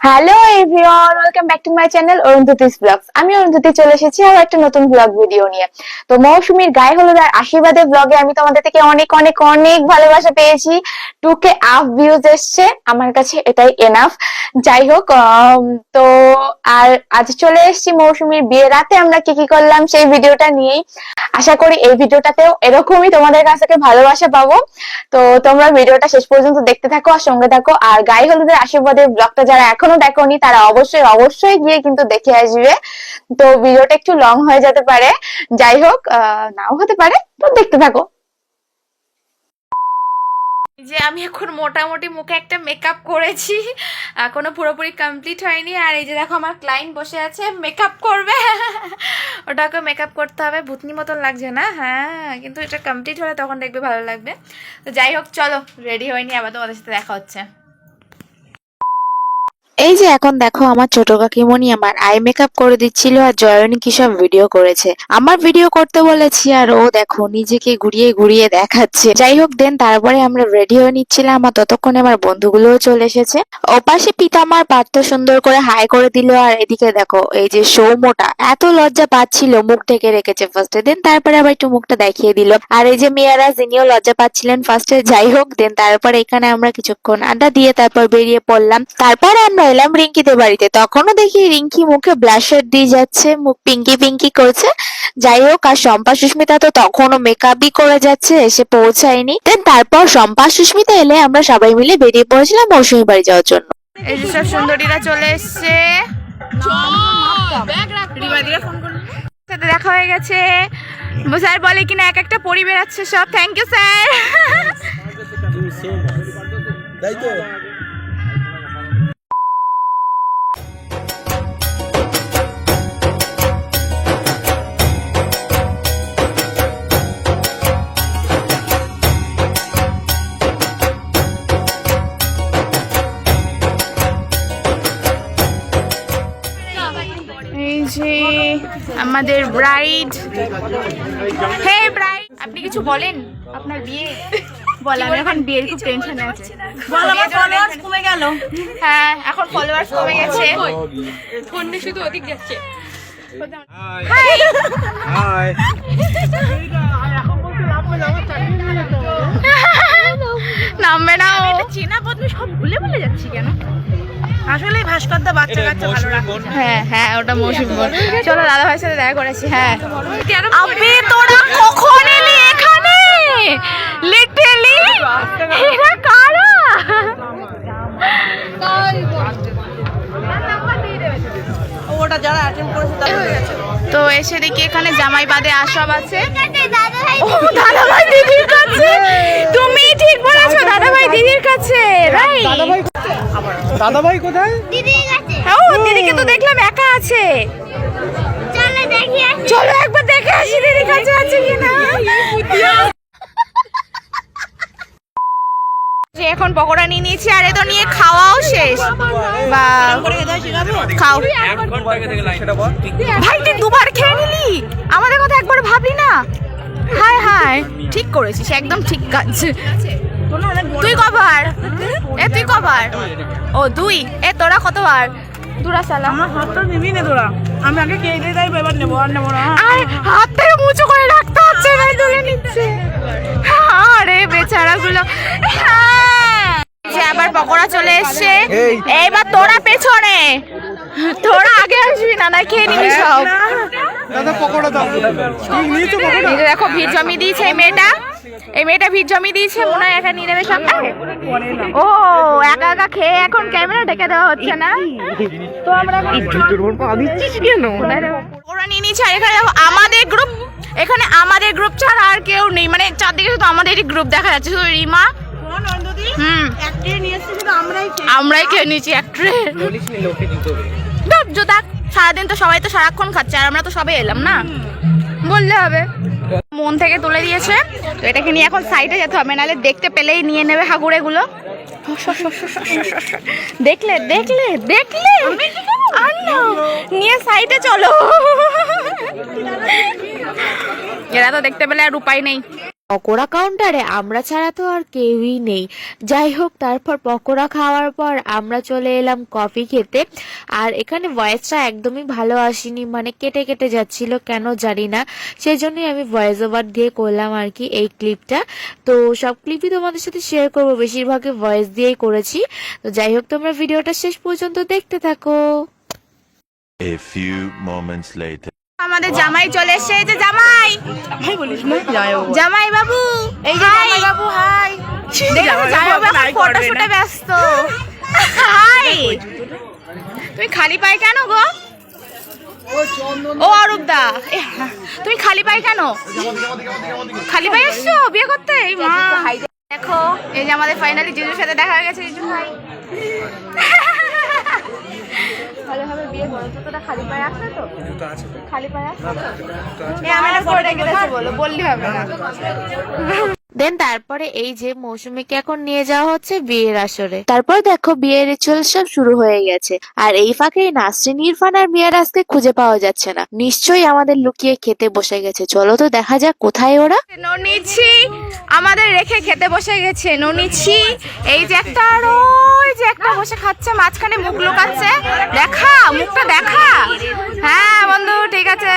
Hello everyone welcome back to my channel Arundhati's blogs আমি অরুন্ধতি চলে এসেছি আবার একটা নতুন ব্লগ ভিডিও নিয়ে। তো মৌসুমীর গায়ে হলুদ আর আশীর্বাদের ব্লগে আমি তোমাদের থেকে অনেক অনেক অনেক ভালোবাসা পেয়েছি। টুকে আপ ভিউজ এসছে। আমার কাছে এটাই এনাফ যাই হোক তো আর আজ চলে এসেছি মৌসুমীর বিয়ে রাতে। আমরা কি কি করলাম সেই ভিডিওটা নিয়েই। আশা করি এই ভিডিওটাতেও এরকমই তোমাদের কাছ থেকে ভালোবাসা পাবো। তো তোমরা ভিডিওটা শেষ পর্যন্ত দেখতে থাকো আর সঙ্গে থাকো। আর গায়ে হলুদের আশীর্বাদের ব্লগটা যারা এখনও দেখোনি, তারা অবশ্যই অবশ্যই গিয়ে কিন্তু দেখে আসবে। তো ভিডিওটা একটু লং হয়ে যেতে পারে। যাই হোক নাও হতে পারে, তো দেখতে থাকো। যে আমি এখন মোটামুটি মুখে একটা মেকআপ করেছি, এখনও পুরোপুরি কমপ্লিট হয়নি। আর এই যে দেখো, আমার ক্লায়েন্ট বসে আছে মেকআপ করবে। ওটাকে মেকআপ করতে হবে, ভূতনি মতন লাগছে না? হ্যাঁ কিন্তু এটা কমপ্লিট হলে তখন দেখবে ভালো লাগবে। তো যাই হোক, চলো রেডি হয়নি, আবার তোমাদের সাথে দেখা হচ্ছে। এই যে এখন দেখো আমার ছোট কাকিমণি আমার আই মেকআপ করে দিচ্ছিল আর জয়নী কি সব ভিডিও করেছে। আমার ভিডিও করতে বলেছি আর ও দেখো নিজেকে ঘুরিয়ে ঘুরিয়ে দেখাচ্ছে। যাই হোক দেন তারপরে আমরা রেডি হয়ে নিচ্ছিলাম আর ততক্ষণে আমার বন্ধুগুলোও চলে এসেছে। ওপাশে পিতা আমার পাত্র সুন্দর করে হাই করে দিল আর এদিকে দেখো এই যে সৌমটা এত লজ্জা পাচ্ছিল, মুখ ঢেকে রেখেছে ফার্স্টে দেন তারপরে আবার একটু মুখটা দেখিয়ে দিল। আর এই যে মেয়েরা, যিনিও লজ্জা পাচ্ছিলেন ফার্স্টে যাই হোক দেন তারপরে এখানে আমরা কিছুক্ষণ আড্ডা দিয়ে তারপর বেরিয়ে পড়লাম। তারপরে আমরা এলাম রিঙ্কিদের বাড়িতে। তখনও দেখি রিঙ্কি মুখে ব্লাশার দিয়ে যাচ্ছে মুখ পিঙ্কি পিঙ্কি করছে। যাই হোক আর শম্পা সুস্মিতা তো তখনও মেকআপই করে যাচ্ছে এসে পৌঁছায়নি। দেন তারপর শম্পা সুস্মিতা এলে আমরা সবাই মিলে বেরিয়ে পড়েছিলাম মৌসুমী বাড়ি যাওয়ার জন্য। এই যে সব সুন্দরীরা চলে এসছে। সাথে দেখা হয়ে গেছে। স্যার বলে কিনা এক একটা পরি বেরাচ্ছে সব। থ্যাংক ইউ স্যার আমাদের ব্রাইড হে ব্রাইড আপনি কিছু বলেন? আপনার বিয়ে? বলেন এখন বিয়ের খুব টেনশন আছে। ফলোয়ার্স কমে গেল। হ্যাঁ এখন ফলোয়ার্স কমে গেছে। ফোনে শুধু অধিক যাচ্ছে। হাই হাই ভাস্করদা বাচ্চা কাচ্চা ভালো রাখে হ্যাঁ হ্যাঁ ওটা মৌসুমি বোন। চলো দাদা ভাইয়ের সাথে দেখা করেছি হ্যাঁ। আবে তোরা কখন এলি এখানে? লিটারলি এরা কারা? তো এসে দেখি এখানে জামাই বাদে আসব আছে ও দাদা ভাই দিদির কাছে? তুমি ঠিক বলেছ দাদা ভাই দিদির কাছে রাইট দাদা ভাই কোথায় ও দিদিকে তো দেখলাম একা আছে। চলো একবার দেখে আসি দিদির কাছে আছে কিনা। যে এখন পকোড়া নিয়ে নিয়েছি আর এ তো নিয়ে খাওয়াও শেষ। বা খাও। ভাই তুই দুবার খেয়ে নিলি? আমাদের কথা একবার ভাবলি না? হায় হায়। ঠিক করেছিস একদম ঠিক কাজ। তুই কবার? এ তুই কবার? ও দুই। এ তোরা কতবার? দুরা সালাম আমার হাতটা নিবি না তোরা। আমি আগে কে দিয়ে যাই এবার নেব আর নেব না। আর হাত থেকে উঁচু করে রাখতে হচ্ছে না তুলে নিচ্ছে। আরে বেচারাগুলো। হ্যাঁ। যে আবার পকোড়া চলে এসছে। এই। এইবার তোরা পেছনে। তোরা আগে আসবি না না খেয়ে নিবি সব। দাদা পকোড়া দাও। দেখো ভিড় জমি দিয়েছে মেয়েটা। এই মেয়েটা ভিড় জমি দিয়েছে মনে হয় একা নিয়ে নেবে সব। ও একা একা খেয়ে এখন ক্যামেরা ডেকে দেওয়া হচ্ছে না? তো আমরা ওরা নিয়ে নিয়েছে আর এখানে আমাদের গ্রুপ এখানে আমাদের গ্রুপ ছাড়া আর কেউ নেই। মানে চারদিকে শুধু আমাদেরই গ্রুপ দেখা যাচ্ছে শুধু রিমা। হুম। আমরাই খেয়ে নিয়েছি এক ট্রে। দেখ সারাদিন তো সবাই তো সারাক্ষণ খাচ্ছে আর আমরা তো সবাই এলাম না। বললে হবে। মন থেকে তুলে দিয়েছে। তো এটাকে নিয়ে এখন সাইডে যেতে হবে, নাহলে দেখতে পেলেই নিয়ে নেবে হাগুড়েগুলো। দেখলে দেখলে দেখলে। নিয়ে সাইডে চলো। এরা তো দেখতে পেলে আর উপায় নেই। পকোড়া কাউন্টারে আমরা ছাড়া তো আর কেউই নেই। যাই হোক, তারপর পকোড়া খাওয়ার পর আমরা চলে এলাম কফি খেতে। আর এখানে ভয়েসটা একদমই ভালো আসেনি মানে কেটে কেটে যাচ্ছিল, কেন জানি না। সেই জন্যই আমি ভয়েস ওভার দিয়ে করলাম আর কি এই ক্লিপটা তো সব ক্লিপই তোমাদের সাথে শেয়ার করব, বেশিরভাগই ভয়েস দিয়েই করেছি। তো যাই হোক, তোমরা ভিডিওটা শেষ পর্যন্ত দেখতে থাকো। A few moments later. আমাদের জামাই চলে এসেছে এই যে জামাই। ভাই বলিস না। জামাই বাবু এই যে জামাই বাবু হাই। জামাই বাবু ফটো শুটে ব্যস্ত। হাই। তুমি খালি পায়ে কেন গো? ও অরূপ দা তুমি খালি পায়ে কেন? খালি পায়ে এসছো? বিয়ে করতে? এই মা। দেখো এই যে আমাদের ফাইনালি জিজুর সাথে দেখা হয়ে গেছে জিজু ভাই। ভালোভাবে বিয়ে করো তো খালি পায়ে তো? খালি পায়ে তো? আমি রেখে বলো বললি হবে না। দেন তারপরে এই যে মৌসুমীকে এখন নিয়ে যাওয়া হচ্ছে বিয়ের আসরে। তারপর দেখো বিয়ের রিচুয়াল সব শুরু হয়ে গেছে। আর এই ফাঁকে নাসরিন ইরফান আর মিয়ার আজকে খুঁজে পাওয়া যাচ্ছে না। নিশ্চয়ই আমাদের লুকিয়ে খেতে বসে গেছে। চলো তো দেখা যাক কোথায় ওরা। ননিছি আমাদের রেখে খেতে বসে গেছে ননিছি এই যে একটা আর ওই যে একটা বসে খাচ্ছে মাঝখানে মুখ লুকাচ্ছে। দেখা মুখটা দেখা। হ্যাঁ বন্ধু ঠিক আছে।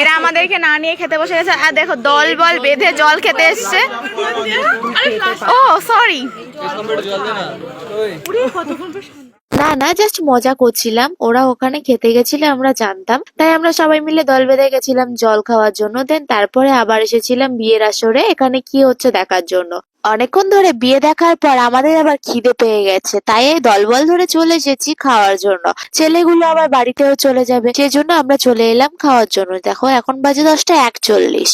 এরা আমাদেরকে না নিয়ে খেতে বসে গেছে। আর দেখো দল বল বেঁধে জল খেতে এসছে। ও সরি না না জাস্ট মজা করছিলাম। ওরা ওখানে খেতে গেছিল, আমরা জানতাম। তাই আমরা সবাই মিলে দল বেঁধে গেছিলাম জল খাওয়ার জন্য। দেন তারপরে আবার এসেছিলাম বিয়ের আসরে, এখানে কি হচ্ছে দেখার জন্য। অনেকক্ষণ ধরে বিয়ে দেখার পর আমাদের আবার খিদে পেয়ে গেছে। তাই এই দলবল ধরে চলে এসেছি খাওয়ার জন্য। ছেলেগুলো আবার বাড়িতেও চলে যাবে। সেজন্য আমরা চলে এলাম খাওয়ার জন্য। দেখো, এখন বাজে দশটা একচল্লিশ।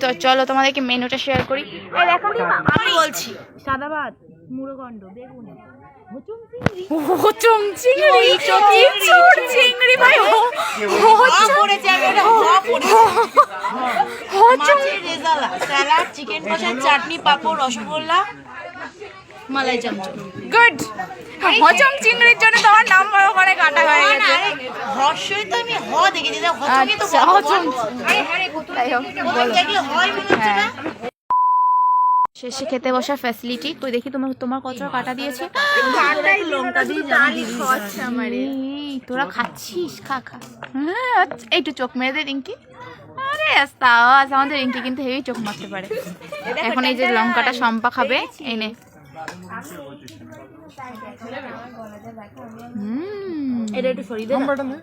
তো চলো তোমাদেরকে মেনুটা শেয়ার করি। আমি বলছি সাদা ভাত মুড়োগন্ড বেগুন। হোচম চিংড়ি ইঁচড় চিংড়ি ভাই? হো হোচম হোচম স্যালাড চিকেন কষা চাটনি পাঁপড় রসগোল্লা মালাই চমচম। গুড হোচম চিংড়ির জন্য তোমার ওখানে কাটা হয়ে গেছে। হর্ষই তো আমি হ দেখেছি। তো আচ্ছা হোচম। দেখলে হয় মনে হচ্ছে না? শেষে খেতে বসার ফ্যাসিলিটি কই দেখি তোমার তোমার কতটা কাটা দিয়েছে? তোরা খাচ্ছিস খা খা। হ্যাঁ আচ্ছা, একটু চোখ মেরে দে রিঙ্কি। আরে আস্তাস আমাদের রিঙ্কি কিন্তু হেভি চোখ মারতে পারে। এখন এই যে লঙ্কাটা সম্পা খাবে এই নে। হুম। এটা একটু সরিয়ে দে না।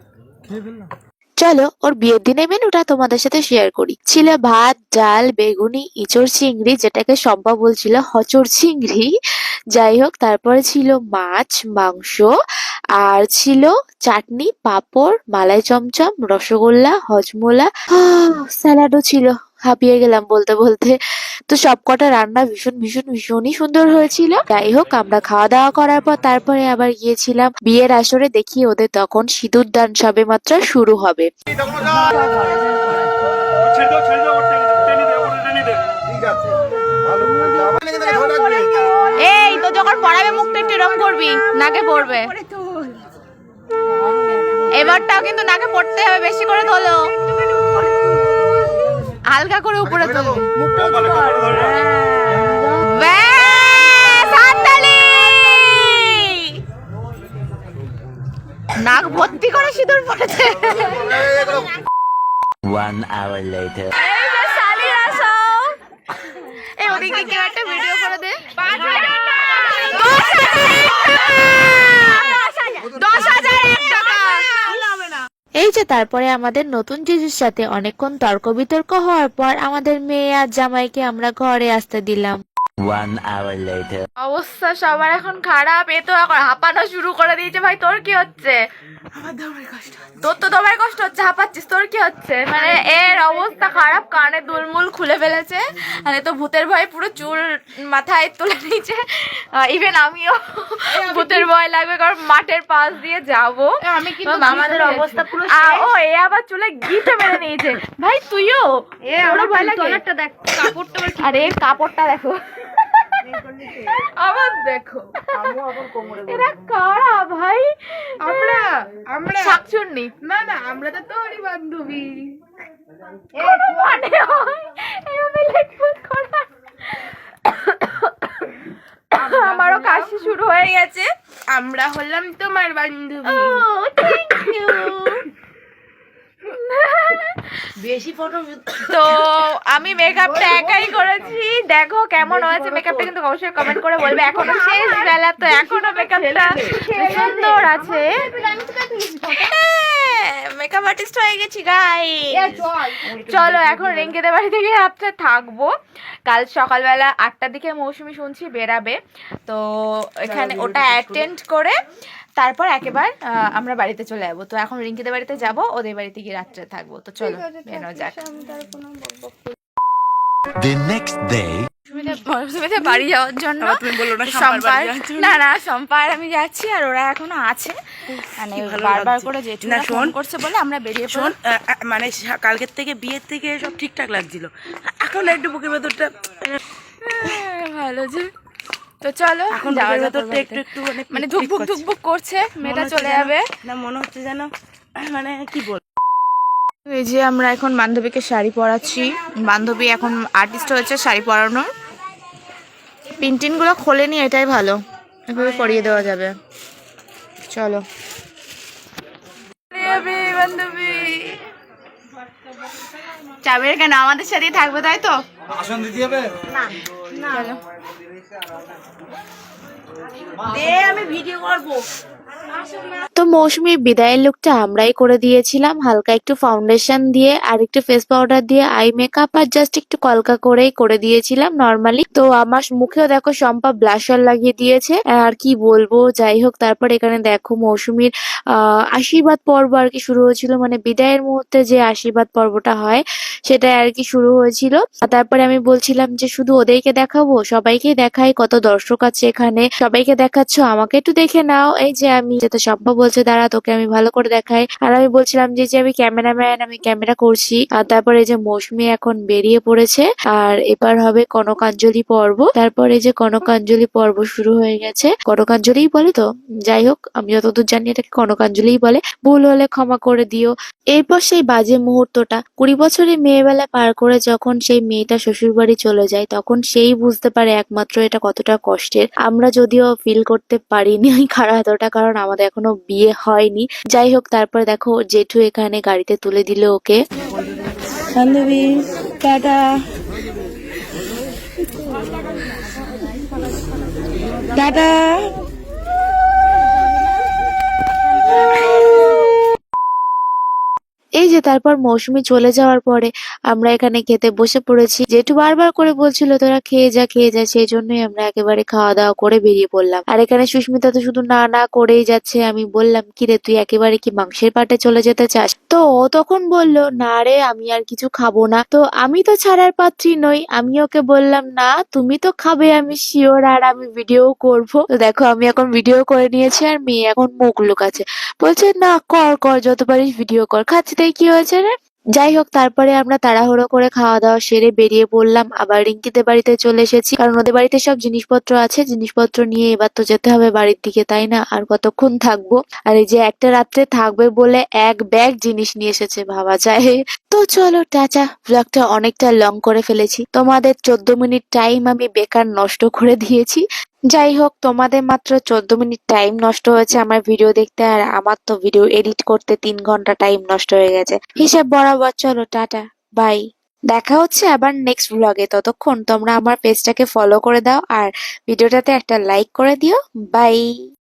চলো ওর বিয়ের দিনের মেনুটা তোমাদের সাথে শেয়ার করি। ছিল ভাত, ডাল, বেগুনি, ইঁচড় চিংড়ি, যেটাকে সম্ভব বলছিল হচর চিংড়ি। যাই হোক, তারপরে ছিল মাছ, মাংস, আর ছিল চাটনি, পাঁপড়, মালাই চমচম, রসগোল্লা, হজমোলা স্যালাডও ছিল। হাঁপিয়ে গেলাম বলতে বলতে। তো সবকটা রান্না ভীষণ ভীষণ, ভীষণই সুন্দর হয়েছিল। যাই হোক আমরা খাওয়া দাওয়া করার পর তারপরে আবার গিয়েছিলাম বিয়ের আসরে, দেখি ওদের তখন সিঁদুর দান সবে মাত্র শুরু হবে। এই, তো যখন পড়াবে, মুখটা একটু এরকম করবি, নাকে পড়বে। এবারটাও কিন্তু নাকে পড়তে হবে, বেশি করে তোলো হালকা করে উপরে হাততালি! নাক ভর্তি করে সিঁদুর পড়েছে। One hour later. এই যে শালিরা সব। এই ওদিকে কেউ একটা ভিডিও করে দে। দশ হাজার এক টাকা! দশ হাজার এক টাকা এই যে তারপরে আমাদের নতুন জিজুর সাথে অনেকক্ষণ তর্ক বিতর্ক হওয়ার পর আমাদের মেয়ে আর জামাইকে আমরা ঘরে আসতে দিলাম। One hour later. অবস্থা সবার এখন খারাপ। এ তো এখন হাঁপানো শুরু করে দিয়েছে। ভাই তোর কি হচ্ছে? তোর তো দমের কষ্ট হচ্ছে। হাঁপাচ্ছিস। তোর কি হচ্ছে? মানে এর অবস্থা খারাপ। কানে দুলমুল খুলে ফেলেছে। মানে তো ভূতের ভয় পুরো চুল মাথায় তুলে নিয়েছে। ইভেন আমিও ভূতের ভয় লাগবে। কারণ মাঠের পাশ দিয়ে যাব। আমি কিন্তু আমাদের অবস্থা পুরো ও এ আবার চুলে গিটে মেরে নিয়েছে। ভাই তুইও? এ আমার ভয় লাগে? দেখ কাপড়টা আরে কাপড়টা দেখো। আবার দেখো। এরা কারা ভাই? আমরা আমরা। শাকচুন্নি। না না আমরা তো তোরই বান্ধবী। কোনো মানে হয়? এভাবে লেটফুট করা। আমারও কাশি শুরু হয়ে গেছে। আমরা হলাম তোমার বান্ধবী। ও থ্যাংক ইউ বেশি ফটো তো আমি মেকআপটা একাই করেছি। দেখো কেমন হয়েছে মেকআপটা কিন্তু অবশ্যই কমেন্ট করে বলবে। এখনও শেষ বেলা তো এখনও মেকআপটা সুন্দর আছে। মেকআপ আর্টিস্ট হয়ে গেছি গাই চলো। এখন রেঙ্গেদের বাড়ি থেকে রাত্রে থাকব। কাল সকালবেলা আটটার দিকে মৌসুমি শুনছি বেরাবে। তো এখানে ওটা অ্যাটেন্ড করে তারপর একেবার আহ, আমরা বাড়িতে চলে যাব। তো এখন রিঙ্কিদের বাড়িতে যাব ওদের বাড়িতে গিয়ে রাত্রে থাকব। তো চলো বেরো যাক। The next day. মৌসুমিতে বাড়ি যাওয়ার জন্য না সম্পার। না না সম্পার আমি যাচ্ছি আর ওরা এখনও আছে। মানে বারবার করে জেঠু না, ফোন করছে বলে আমরা বেরিয়ে শোন মানে কালকের থেকে বিয়ের থেকে সব ঠিকঠাক লাগছিল। এখন একটু বুকের ভেতরটা হ্যাঁ, ভালো যে তো চলো এখন যাওয়া বাড়িতে। একটু একটু মানে ধুকবুক করছে। ধুকবুক করছে মেয়েটা চলে যাবে। না মনে হচ্ছে যেন মানে কি বল এই যে আমরা এখন বান্ধবীকে শাড়ি পরাচ্ছি। বান্ধবী এখন আর্টিস্ট হয়েছে শাড়ি পরানোর পিনটিনগুলো খোলেনি এটাই ভালো। এভাবে পরিয়ে দেওয়া যাবে। চলো। বান্ধবী যাবে কেন আমাদের সাথেই থাকবে তাই তো? আসন দিতে হবে? না। চলো। দে আমি ভিডিও করব। তো মৌসুমীর বিদায়ের লুকটা আমরাই করে দিয়েছিলাম। হালকা একটু ফাউন্ডেশন দিয়ে আর একটু ফেস পাউডার দিয়ে আই মেকআপ আর জাস্ট একটু কলকা করেই করে দিয়েছিলাম নর্মালি তো আমার মুখেও দেখো শম্পা ব্লাশার লাগিয়ে দিয়েছে। আর কি বলব, যাই হোক, তারপর এখানে দেখো মৌসুমীর আশীর্বাদ পর্ব আর কি শুরু হয়েছিল। মানে বিদায়ের মুহূর্তে যে আশীর্বাদ পর্বটা হয়, সেটাই আর কি শুরু হয়েছিল। তারপরে আমি বলছিলাম যে শুধু ওদেরকে দেখাবো সবাইকে দেখাই। কত দর্শক আছে এখানে, সবাইকে দেখাচ্ছ, আমাকে একটু দেখে নাও। এই যে আমি যেটা শম্পা বলছে, দাঁড়া, তোকে আমি ভালো করে দেখাই। আর আমি বলছিলাম যে আমি ক্যামেরাম্যান, আমি ক্যামেরা করছি। আর তারপরে যে মৌসুমী এখন বেরিয়ে পড়েছে, আর এবার হবে কনকাঞ্জলি পর্ব। তারপরে যে কনকাঞ্জলি পর্ব শুরু হয়ে গেছে। কনকাঞ্জলিই বলে তো, যাই হোক, আমি যতদূর জানি এটাকে কনকাঞ্জলিই বলে। ভুল হলে ক্ষমা করে দিও। এরপর সেই বাজে মুহূর্তটা, কুড়ি বছরের মেয়েবেলা পার করে যখন সেই মেয়েটা শ্বশুর বাড়ি চলে যায়, তখন সেই বুঝতে পারে একমাত্র এটা কতটা কষ্টের। আমরা যদিও ফিল করতে পারিনি খারাপ এতটা, কারণ আমাদের এখনও বিয়ে হয়নি। যাই হোক তারপর দেখো জেঠু এখানে গাড়িতে তুলে দিল ওকে। টাটা এই যে তারপর মৌসুমি চলে যাওয়ার পরে আমরা এখানে খেতে বসে পড়েছি। জেঠু বারবার করে বলছিল, তোরা খেয়ে যা খেয়ে যা। সেই জন্যই আমরা একেবারে খাওয়া দাওয়া করে বেরিয়ে পড়লাম। আর এখানে সুস্মিতা তো শুধু না না করেই যাচ্ছে। আমি বললাম, কি রে, তুই একেবারে কি মাংসের পাটে চলে যেতে চাস? তো ও তখন বলল, না রে, আমি আর কিছু খাব না। তো আমি তো ছাড়ার পাত্রী নই, আমি ওকে বললাম, না, তুমি তো খাবে, আমি শিওর আর আমি ভিডিও করব। তো দেখো, আমি এখন ভিডিও করে নিয়েছি আর মেয়ে এখন মুখ লুকাচ্ছে। বলছে, না, কর কর, যত পারিস ভিডিও কর। খাচ্ছি, তাই কি হয়েছে রে? যাই হোক, তারপরে আমরা তাড়াহুড়ো করে খাওয়া দাওয়া সেরে বেরিয়ে পড়লাম। আবার রিঙ্কিদের বাড়িতে চলে এসেছি। কারণ ওদের বাড়িতে সব জিনিসপত্র আছে। জিনিসপত্র নিয়ে এবার তো যেতে হবে বাড়ির দিকে, তাই না? আর কতক্ষণ থাকব? আর এই যে একটা রাত্রে থাকবে বলে এক ব্যাগ জিনিস নিয়ে এসেছে, ভাবা যায়। তো চলো, টাটা। ব্লগটা অনেকটা লং করে ফেলেছি। তোমাদের চোদ্দ মিনিট টাইম আমি বেকার নষ্ট করে দিয়েছি। যাই হোক তোমাদের মাত্র চোদ্দ মিনিট টাইম নষ্ট হয়েছে আমার ভিডিও দেখতে, আর আমার তো ভিডিও এডিট করতে তিন ঘণ্টা টাইম নষ্ট হয়ে গেছে। হিসাব বরাবর চলো, টাটা বাই দেখা হচ্ছে আবার নেক্সট ব্লগে ততক্ষণ তোমরা আমার পেজটাকে ফলো করে দাও, আর ভিডিওটাতে একটা লাইক করে দিও। বাই